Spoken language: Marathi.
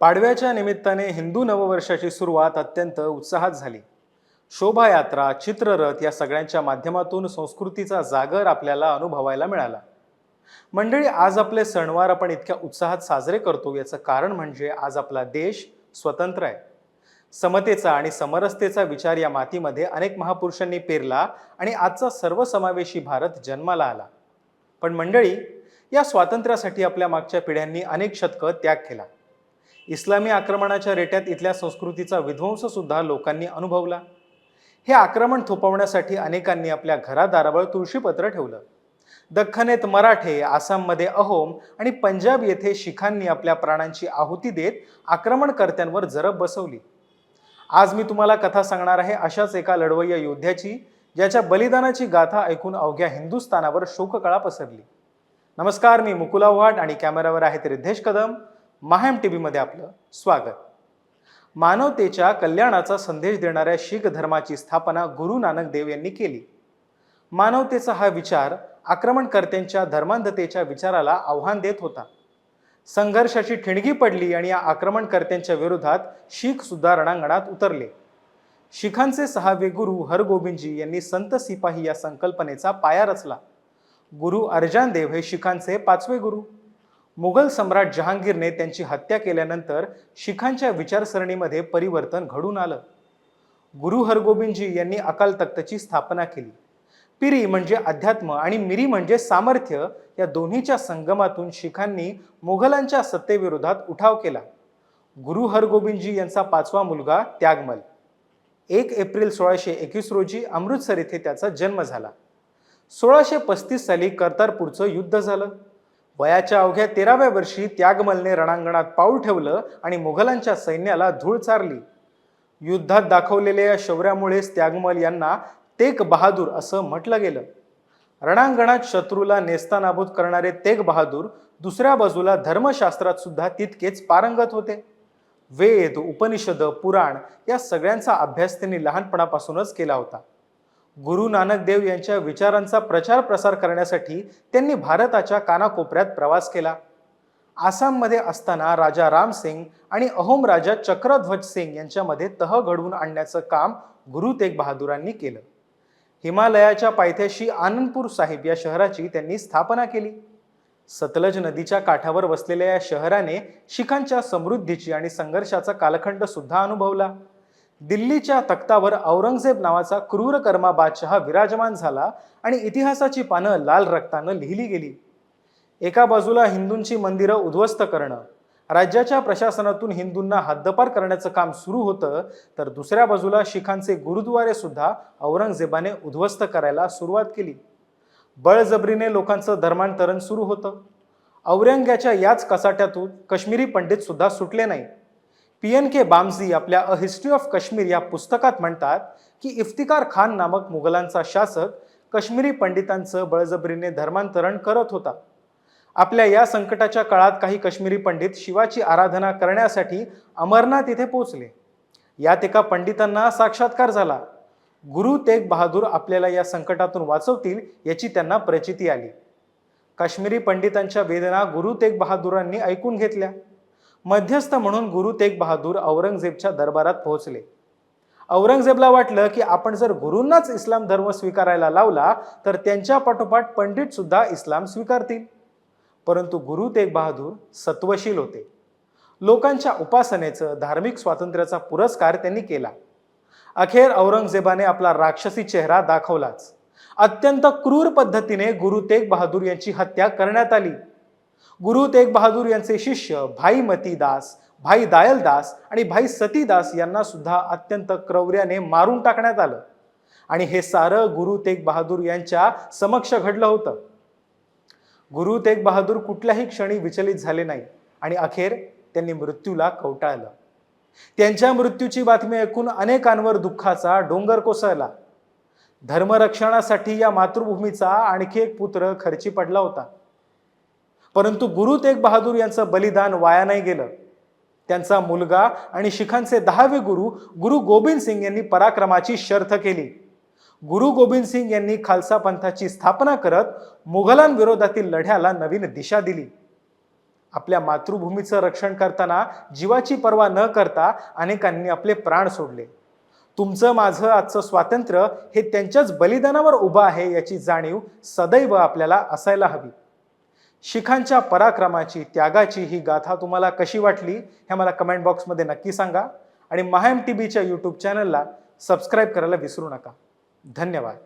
पाडव्याच्या निमित्ताने हिंदू नववर्षाची सुरुवात अत्यंत उत्साहात झाली. शोभायात्रा चित्ररथ या सगळ्यांच्या माध्यमातून संस्कृतीचा जागर आपल्याला अनुभवायला मिळाला. मंडळी आज आपले सणवार आपण इतक्या उत्साहात साजरे करतो याचं कारण म्हणजे आज आपला देश स्वतंत्र आहे. समतेचा आणि समरसतेचा विचार या मातीमध्ये अनेक महापुरुषांनी पेरला आणि आजचा सर्वसमावेशी भारत जन्माला आला. पण मंडळी या स्वातंत्र्यासाठी आपल्या मागच्या पिढ्यांनी अनेक शतकं त्याग केला. इस्लामी आक्रमणाच्या रेट्यात इथल्या संस्कृतीचा विध्वंस सुद्धा लोकांनी अनुभवला. हे आक्रमण थोपवण्यासाठी अनेकांनी आपल्या घरादारावर तुळशीपत्र ठेवलं. दख्खनेत मराठे आसाममध्ये अहोम आणि पंजाब येथे शिखांनी आपल्या प्राणांची आहुती देत आक्रमणकर्त्यांवर जरब बसवली. आज मी तुम्हाला कथा सांगणार आहे अशाच एका लढवय्या योद्ध्याची ज्याच्या बलिदानाची गाथा ऐकून अवघ्या हिंदुस्थानावर शोककळा पसरली. नमस्कार मी मुकुला वाट आणि कॅमेरावर आहेत रिद्धेश कदम. माहेम टी व्हीमध्ये आपलं स्वागत. मानवतेच्या कल्याणाचा संदेश देणाऱ्या शीख धर्माची स्थापना गुरु नानक देव यांनी केली. मानवतेचा हा विचार आक्रमणकर्त्यांच्या धर्मांधतेच्या विचाराला आव्हान देत होता. संघर्षाची ठिणगी पडली आणि या आक्रमणकर्त्यांच्या विरोधात शीख सुद्धा रणांगणात उतरले. शिखांचे सहावे गुरु हरगोबिंदजी यांनी संत सिपाही या संकल्पनेचा पाया रचला. गुरु अर्जान देव हे शिखांचे पाचवे गुरु. मुघल सम्राट जहांगीरने त्यांची हत्या केल्यानंतर शिखांच्या विचारसरणीमध्ये परिवर्तन घडून आलं. गुरु हरगोबिंदजी यांनी अकाल तख्तची स्थापना केली. पिरी म्हणजे अध्यात्म आणि मिरी म्हणजे सामर्थ्य या दोन्हीच्या संगमातून शिखांनी मुघलांच्या सत्तेविरोधात उठाव केला. गुरु हरगोबिंदजी यांचा पाचवा मुलगा त्यागमल. एक एप्रिल सोळाशे एकवीस रोजी अमृतसर येथे त्याचा जन्म झाला. सोळाशे पस्तीस साली कर्तारपूरचं युद्ध झालं. वयाच्या अवघ्या तेराव्या वर्षी त्यागमलने रणांगणात पाऊल ठेवलं आणि मुघलांच्या सैन्याला धूळ चारली. युद्धात दाखवलेल्या या शौर्यामुळेच त्यागमल यांना तेग बहादूर असं म्हटलं गेलं. रणांगणात शत्रूला नेस्तानाबूत करणारे तेग बहादूर दुसऱ्या बाजूला धर्मशास्त्रात सुद्धा तितकेच पारंगत होते. वेद उपनिषद पुराण या सगळ्यांचा अभ्यास त्यांनी लहानपणापासूनच केला होता. गुरु नानक देव यांच्या विचारांचा प्रचार प्रसार करण्यासाठी त्यांनी भारताच्या कानाकोपऱ्यात प्रवास केला. आसाममध्ये असताना राजा राम सिंग आणि अहोम राजा चक्रध्वज सिंग यांच्यामध्ये तह घडवून आणण्याचं काम गुरु तेग बहादुरांनी केलं. हिमालयाच्या पायथ्याशी आनंदपूर साहिब या शहराची त्यांनी स्थापना केली. सतलज नदीच्या काठावर वसलेल्या या शहराने शिखांच्या समृद्धीची आणि संघर्षाचा कालखंड सुद्धा अनुभवला. दिल्लीच्या तख्तावर औरंगजेब नावाचा क्रूर कर्मा बादशहा विराजमान झाला आणि इतिहासाची पानं लाल रक्तानं लिहिली गेली. एका बाजूला हिंदूंची मंदिरं उद्ध्वस्त करणं राज्याच्या प्रशासनातून हिंदूंना हद्दपार करण्याचं काम सुरू होतं तर दुसऱ्या बाजूला शिखांचे गुरुद्वारे सुद्धा औरंगजेबाने उद्ध्वस्त करायला सुरुवात केली. बळजबरीने लोकांचं धर्मांतरण सुरू होतं. औरंग्याच्या याच कसाट्यातून काश्मीरी पंडित सुद्धा सुटले नाही पी एन के बामझी आपल्या अ हिस्ट्री ऑफ काश्मीर या पुस्तकात म्हणतात की इफ्तिकार खान नामक मुघलांचा शासक काश्मीरी पंडितांचं बळजबरीने धर्मांतरण करत होता. आपल्या या संकटाच्या काळात काही काश्मीरी पंडित शिवाची आराधना करण्यासाठी अमरनाथ इथे पोहोचले. यात एका पंडितांना साक्षात्कार झाला. गुरु तेग बहादूर आपल्याला या संकटातून वाचवतील याची त्यांना प्रचिती आली. काश्मीरी पंडितांच्या वेदना गुरु तेग बहादुरांनी ऐकून घेतल्या. मध्यस्थ म्हणून गुरु तेग बहादूर औरंगजेबच्या दरबारात पोहोचले. औरंगजेबला वाटलं की आपण जर गुरूंनाच इस्लाम धर्म स्वीकारायला लावला तर त्यांच्या पाठोपाठ पंडित सुद्धा इस्लाम स्वीकारतील. परंतु गुरु तेग बहादूर सत्वशील होते. लोकांच्या उपासनेचं धार्मिक स्वातंत्र्याचा पुरस्कार त्यांनी केला. अखेर औरंगजेबाने आपला राक्षसी चेहरा दाखवलाच. अत्यंत क्रूर पद्धतीने गुरु तेग बहादूर यांची हत्या करण्यात आली. गुरु तेग बहादूर यांचे शिष्य भाई मतीदास भाई दायलदास आणि भाई सतीदास यांना सुद्धा अत्यंत क्रौर्याने मारून टाकण्यात आलं. आणि हे सारं गुरु तेग बहादूर यांच्या समक्ष घडलं होतं. गुरु तेग बहादूर कुठल्याही क्षणी विचलित झाले नाही आणि अखेर त्यांनी मृत्यूला कवटाळलं. त्यांच्या मृत्यूची बातमी ऐकून अनेकांवर दुःखाचा डोंगर कोसळला. धर्मरक्षणासाठी या मातृभूमीचा आणखी एक पुत्र खर्ची पडला होता. परंतु गुरु तेग बहादूर यांचं बलिदान वाया नाही गेलं. त्यांचा मुलगा आणि शिखांचे दहावे गुरु गुरु गोबिंद सिंग यांनी पराक्रमाची शर्थ केली. गुरु गोबिंद सिंग यांनी खालसा पंथाची स्थापना करत मुघलांविरोधातील लढ्याला नवीन दिशा दिली. आपल्या मातृभूमीचं रक्षण करताना जीवाची पर्वा न करता अनेकांनी आपले प्राण सोडले. तुमचं माझं आजचं स्वातंत्र्य हे त्यांच्याच बलिदानावर उभं आहे याची जाणीव सदैव आपल्याला असायला हवी. शिखांच्या पराक्रमाची त्यागाची ही गाथा तुम्हाला कशी वाटली हे मला कमेंट बॉक्समध्ये नक्की सांगा. आणि महाएम टी बीच्या यूट्यूब चॅनलला सबस्क्राईब करायला विसरू नका. धन्यवाद.